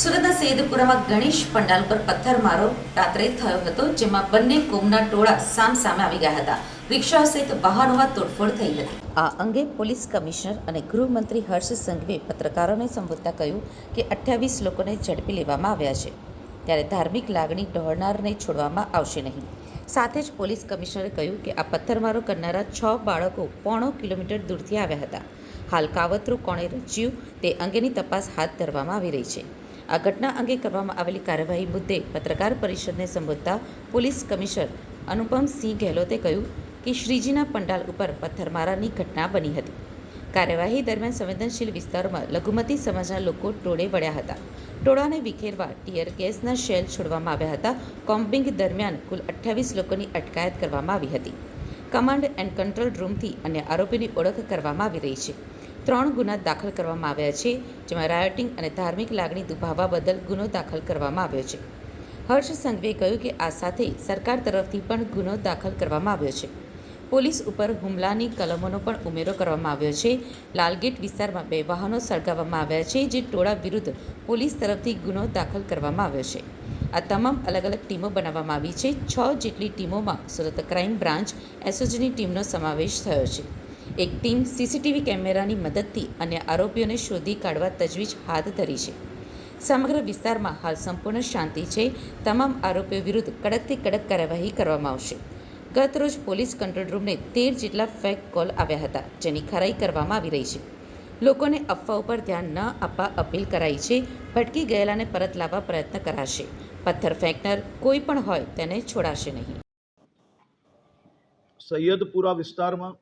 સુરતના સૈયદપુરામાં ગણેશ પંડાલ પર પથ્થરમારો રાત્રે થયો હતો, જેમાં બંને કોમના ટોળા સામ સામે આવી ગયા હતા. રિક્ષા સહિત વાહનોમાં તોડફોડ થઈ હતી. આ અંગે પોલીસ કમિશનર અને ગૃહમંત્રી હર્ષ સંઘવીએ પત્રકારોને સંબોધતા કહ્યું કે અઠ્યાવીસ લોકોને ઝડપી લેવામાં આવ્યા છે. ત્યારે ધાર્મિક લાગણી ડહોળનારને છોડવામાં આવશે નહીં. સાથે જ પોલીસ કમિશનરે કહ્યું કે આ પથ્થરમારો કરનારા છ બાળકો પોણો કિલોમીટર દૂરથી આવ્યા હતા. હાલ કાવતરું કોણે રચ્યું તે અંગેની તપાસ હાથ ધરવામાં આવી રહી છે. આ ઘટના અંગે કરવામાં આવેલી કાર્યવાહી મુદ્દે પત્રકાર પરિષદને સંબોધતા પોલીસ કમિશનર અનુપમસિંહ ગેહલોતે કહ્યું કે શ્રીજીના પંડાલ ઉપર પથ્થરમારાની ઘટના બની હતી. કાર્યવાહી દરમિયાન સંવેદનશીલ વિસ્તારોમાં લઘુમતી સમાજના લોકો ટોળે વળ્યા હતા. ટોળાને વિખેરવા ટીયર ગેસના શેલ છોડવામાં આવ્યા હતા. કોમ્બિંગ દરમિયાન કુલ અઠ્યાવીસ લોકોની અટકાયત કરવામાં આવી હતી. કમાન્ડ એન્ડ કંટ્રોલ રૂમથી અન્ય આરોપીની ઓળખ કરવામાં આવી રહી છે. ત્રણ ગુના દાખલ કરવામાં આવ્યા છે, જેમાં રાયોટિંગ અને ધાર્મિક લાગણી દુભાવવા બદલ ગુનો દાખલ કરવામાં આવ્યો છે. હર્ષ સંઘવીએ કહ્યું કે આ સાથે સરકાર તરફથી પણ ગુનો દાખલ કરવામાં આવ્યો છે. પોલીસ ઉપર હુમલાની કલમોનો પણ ઉમેરો કરવામાં આવ્યો છે. લાલગેટ વિસ્તારમાં બે વાહનો સળગાવવામાં આવ્યા છે, જે ટોળા વિરુદ્ધ પોલીસ તરફથી ગુનો દાખલ કરવામાં આવ્યો છે. આ તમામ અલગ અલગ ટીમો બનાવવામાં આવી છે. છ જેટલી ટીમોમાં સુરત ક્રાઇમ બ્રાન્ચ એસઓજીની ટીમનો સમાવેશ થયો છે. એક ટીમ સીસીટીવી કેમેરાની મદદથી અન્ય આરોપીઓને શોધી કાઢવા તજવીજ હાથ ધરી છે. સમગ્ર વિસ્તારમાં હાલ સંપૂર્ણ શાંતિ છે. તમામ આરોપીઓ વિરુદ્ધ કડકથી કડક કાર્યવાહી કરવામાં આવશે. ગત રોજ પોલીસ કંટ્રોલ રૂમને તેર જેટલા ફેક કોલ આવ્યા હતા, જેની ખરાઈ કરવામાં આવી રહી છે. લોકોને અફવા ઉપર ધ્યાન ન આપવા અપીલ કરાઈ છે. ભટકી ગયેલાને પરત લાવવા પ્રયત્ન કરાશે. પથ્થર ફેંકનાર કોઈ પણ હોય તેને છોડાશે નહીં. સૈયદપુરા વિસ્તારમાં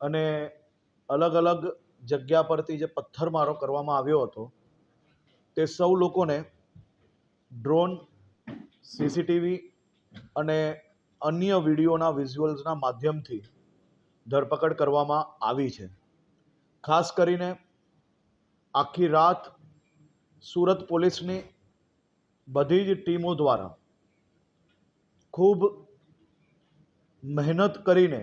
અને અલગ અલગ જગ્યા પરથી જે પથ્થરમારો કરવામાં આવ્યો હતો, તે સૌ લોકોને ડ્રોન, સીસીટીવી અને અન્ય વિડીયોના વિઝ્યુઅલ્સના માધ્યમથી ધરપકડ કરવામાં આવી છે. ખાસ કરીને આખી રાત સુરત પોલીસની બધી જ ટીમો દ્વારા ખૂબ મહેનત કરીને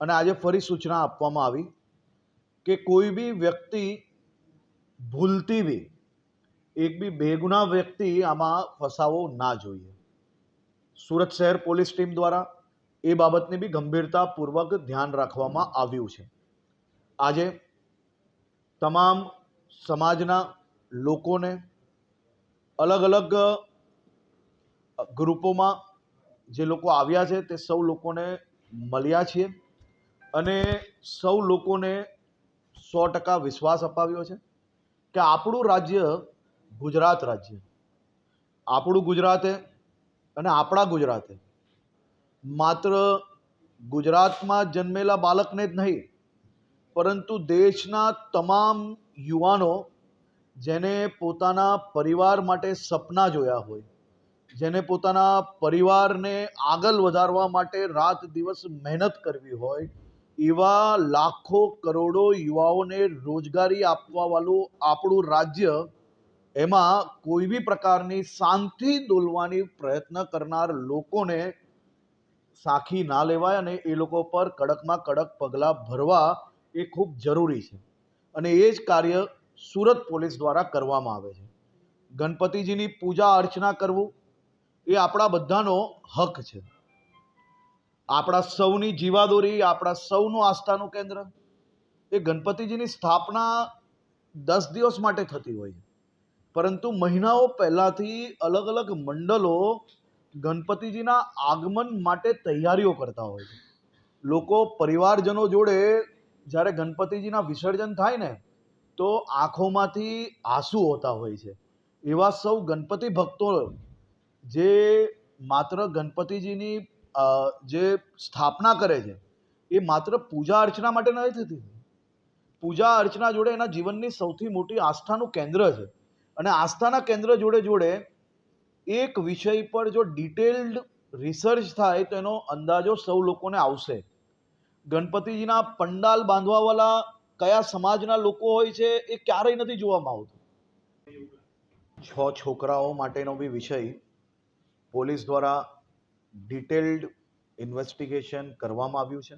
અને આજે ફરી સૂચના આપવામાં આવી કે કોઈ બી વ્યક્તિ ભૂલતી બી, એક બી બેગુના વ્યક્તિ આમાં ફસાવો ના જોઈએ. સુરત શહેર પોલીસ ટીમ દ્વારા એ બાબતની બી ગંભીરતાપૂર્વક ધ્યાન રાખવામાં આવ્યું છે. આજે તમામ સમાજના લોકોને અલગ અલગ ગ્રુપોમાં જે લોકો આવ્યા છે તે સૌ લોકોને મળ્યા છીએ. અને સૌ લોકોને સો ટકા વિશ્વાસ અપાવ્યો છે કે આપણું રાજ્ય ગુજરાત રાજ્ય. આપણું ગુજરાતે અને આપણા ગુજરાતે માત્ર ગુજરાતમાં જન્મેલા બાળકને જ નહીં, પરંતુ દેશના તમામ યુવાનો જેને પોતાના પરિવાર માટે સપના જોયા હોય, જેને પોતાના પરિવારને આગળ વધારવા માટે રાત દિવસ મહેનત કરવી હોય એવા લાખો કરોડો યુવાઓને રોજગારી આપવાવાળું આપણું રાજ્ય, એમાં કોઈ બી પ્રકારની શાંતિ દોલવાની પ્રયત્ન કરનાર લોકોને સાખી ના લેવાય અને એ લોકો પર કડકમાં કડક પગલાં ભરવા એ ખૂબ જરૂરી છે. અને એ જ કાર્ય સુરત પોલીસ દ્વારા કરવામાં આવે છે. ગણપતિજીની પૂજા અર્ચના કરવું એ આપણા બધાનો હક છે. આપણા સૌની જીવાદોરી, આપણા સૌનું આસ્થાનું કેન્દ્ર એ ગણપતિજીની સ્થાપના દસ દિવસ માટે થતી હોય પરંતુ મહિનાઓ પહેલાંથી અલગ અલગ મંડળો ગણપતિજીના આગમન માટે તૈયારીઓ કરતા હોય છે. લોકો પરિવારજનો જોડે જ્યારે ગણપતિજીના વિસર્જન થાય ને, તો આંખોમાંથી આંસુ હોતા હોય છે. એવા સૌ ગણપતિ ભક્તો જે માત્ર ગણપતિજીની જે સ્થાપના કરે છે, એ માત્ર પૂજા અર્ચના માટે નથી થતી. પૂજા અર્ચના જોડે એના જીવનની સૌથી મોટી આસ્થાનું કેન્દ્ર છે. અને આસ્થાના કેન્દ્ર જોડે જોડે એક વિષય પર જો ડિટેલ્ડ રિસર્ચ થાય, તો એનો અંદાજો સૌ લોકોને આવશે. ગણપતિજીના પંડાલ બાંધવાવાળા કયા સમાજના લોકો હોય છે, એ ક્યારેય નથી જોવામાં આવતું. છ છોકરાઓ માટેનો બી વિષય પોલીસ દ્વારા ડિટેલ્ડ ઇન્વેસ્ટિગેશન કરવામાં આવ્યું છે.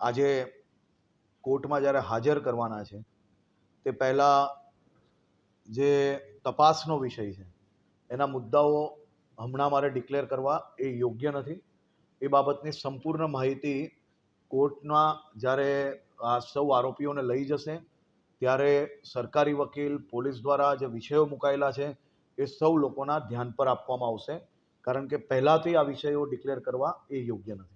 આજે કોર્ટમાં જ્યારે હાજર કરવાના છે, તે પહેલાં જે તપાસનો વિષય છે, એના મુદ્દાઓ હમણાં મારે ડિક્લેર કરવા એ યોગ્ય નથી. એ બાબતની સંપૂર્ણ માહિતી કોર્ટના જ્યારે આ સૌ આરોપીઓને લઈ જશે, ત્યારે સરકારી વકીલ, પોલીસ દ્વારા જે વિષયો મુકાયેલા છે, એ સૌ લોકોના ધ્યાન પર આપવામાં આવશે. કારણ કે પહેલાંથી આ વિષયો ડિક્લેર કરવા એ યોગ્ય નથી.